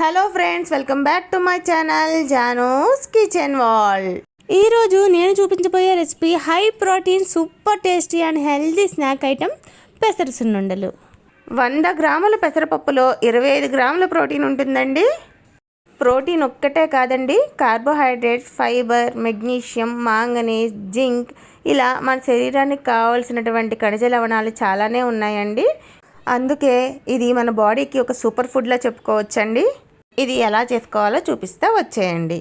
Hello friends welcome back to my channel Jano's Kitchen Wall. ఈరోజు నేను చూపించబోయే recipe high protein super tasty and healthy snack item పెసర సున్నుండలు. వంద గ్రాముల పెసరపప్పులో ఇరవై ఐదు గ్రాముల ప్రోటీన్ ఉంటుందండి. ప్రోటీన్ ఒక్కటే కాదండి carbohydrates fibre magnesium manganese zinc ఇలా మన శరీరానికి కావాల్సినటువంటి ఖనిజ లవణాలు చాలానే ఉన్నాయండి. అందుకే ఇది మన బాడీకి ఒక సూపర్ ఫుడ్లా చెప్పుకోవచ్చండి. ఇది ఎలా చేసుకోవాలో చూపిస్తా వచ్చేయండి.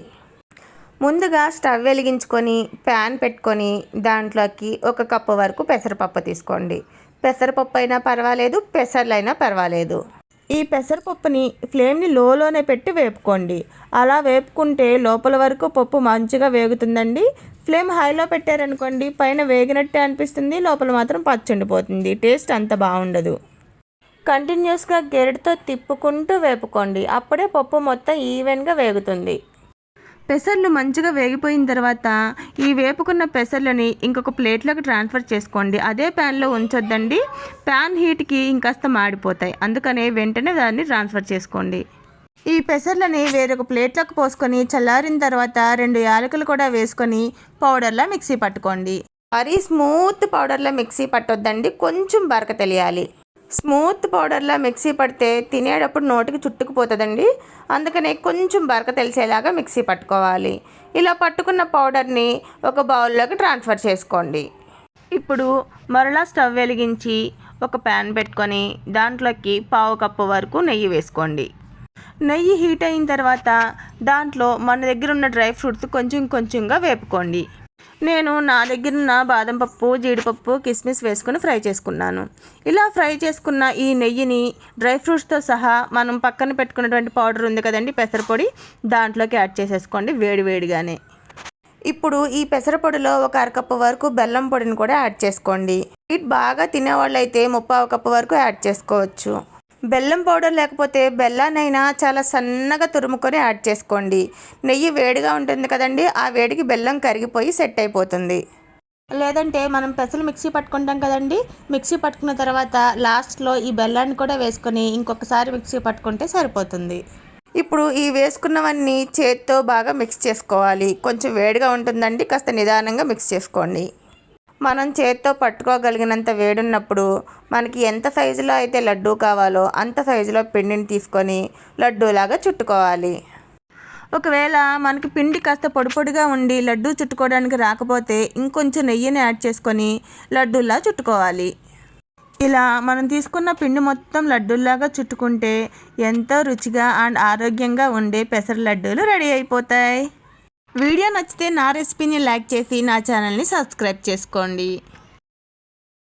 ముందుగా స్టవ్ వెలిగించుకొని ప్యాన్ పెట్టుకొని దాంట్లోకి ఒక కప్పు వరకు పెసరపప్పు తీసుకోండి. పెసరపప్పు అయినా పర్వాలేదు పెసర్లైనా పర్వాలేదు. ఈ పెసరపప్పుని ఫ్లేమ్ని లోలోనే పెట్టి వేపుకోండి. అలా వేపుకుంటే లోపల వరకు పప్పు మంచిగా వేగుతుందండి. ఫ్లేమ్ హైలో పెట్టారనుకోండి పైన వేగినట్టే అనిపిస్తుంది లోపల మాత్రం పచ్చుండిపోతుంది. టేస్ట్ అంత బాగుండదు. కంటిన్యూస్గా గెరటితో తిప్పుకుంటూ వేపుకోండి. అప్పుడే పప్పు మొత్తం ఈవెన్గా వేగుతుంది. పెసర్లు మంచిగా వేగిపోయిన తర్వాత ఈ వేపుకున్న పెసర్లని ఇంకొక ప్లేట్లోకి ట్రాన్స్ఫర్ చేసుకోండి. అదే ప్యాన్లో ఉంచొద్దండి. ప్యాన్ హీట్కి ఇంకాస్త మాడిపోతాయి. అందుకనే వెంటనే దాన్ని ట్రాన్స్ఫర్ చేసుకోండి. ఈ పెసర్లని వేరొక ప్లేట్లోకి పోసుకొని చల్లారిన తర్వాత రెండు యాలకులు కూడా వేసుకొని పౌడర్లా మిక్సీ పట్టుకోండి. మరీ స్మూత్ పౌడర్లో మిక్సీ పట్టొద్దండి. కొంచెం బరక తెలియాలి. స్మూత్ పౌడర్లా మిక్సీ పడితే తినేటప్పుడు నోటికి చుట్టుకుపోతుందండి. అందుకనే కొంచెం బరక తెలిసేలాగా మిక్సీ పట్టుకోవాలి. ఇలా పట్టుకున్న పౌడర్ని ఒక బౌల్లోకి ట్రాన్స్ఫర్ చేసుకోండి. ఇప్పుడు మరలా స్టవ్ వెలిగించి ఒక ప్యాన్ పెట్టుకొని దాంట్లోకి పావు కప్పు వరకు నెయ్యి వేసుకోండి. నెయ్యి హీట్ అయిన తర్వాత దాంట్లో మన దగ్గర ఉన్న డ్రై ఫ్రూట్స్ కొంచెం కొంచెంగా వేపుకోండి. నేను నా దగ్గర ఉన్న బాదం పప్పు జీడిపప్పు కిస్మిస్ వేసుకుని ఫ్రై చేసుకున్నాను. ఇలా ఫ్రై చేసుకున్న ఈ నెయ్యిని డ్రై ఫ్రూట్స్తో సహా మనం పక్కన పెట్టుకున్నటువంటి పౌడర్ ఉంది కదండి పెసరపొడి దాంట్లోకి యాడ్ చేసేసుకోండి వేడివేడిగానే ఇప్పుడు ఈ పెసరపొడిలో ఒక అరకప్పు వరకు బెల్లం పొడిని కూడా యాడ్ చేసుకోండి. స్వీట్ బాగా తినేవాళ్ళు అయితే ముప్పావు కప్పు వరకు యాడ్ చేసుకోవచ్చు. బెల్లం పౌడర్ లేకపోతే బెల్లానైనా చాలా సన్నగా తురుముకొని యాడ్ చేసుకోండి. నెయ్యి వేడిగా ఉంటుంది కదండి ఆ వేడికి బెల్లం కరిగిపోయి సెట్ అయిపోతుంది. లేదంటే మనం పెసలు మిక్సీ పట్టుకుంటాం కదండి మిక్సీ పట్టుకున్న తర్వాత లాస్ట్లో ఈ బెల్లాన్ని కూడా వేసుకొని ఇంకొకసారి మిక్సీ పట్టుకుంటే సరిపోతుంది. ఇప్పుడు ఈ వేసుకున్నవన్నీ చేత్తో బాగా మిక్స్ చేసుకోవాలి. కొంచెం వేడిగా ఉంటుందండి కాస్త నిదానంగా మిక్స్ చేసుకోండి. మనం చేత్తో పట్టుకోగలిగినంత వేడున్నప్పుడు మనకి ఎంత సైజులో అయితే లడ్డు కావాలో అంత సైజులో పిండిని తీసుకొని లడ్డూలాగా చుట్టుకోవాలి. ఒకవేళ మనకి పిండి కాస్త పొడిపొడిగా ఉండి లడ్డూ చుట్టుకోవడానికి రాకపోతే ఇంకొంచెం నెయ్యిని యాడ్ చేసుకొని లడ్డూలా చుట్టుకోవాలి. ఇలా మనం తీసుకున్న పిండి మొత్తం లడ్డూల్లాగా చుట్టుకుంటే ఎంతో రుచిగా అండ్ ఆరోగ్యంగా ఉండే పెసర లడ్డూలు రెడీ అయిపోతాయి. వీడియో నచ్చితే నా రెసిపీని లైక్ చేసి నా ఛానల్ని సబ్స్క్రైబ్ చేసుకోండి.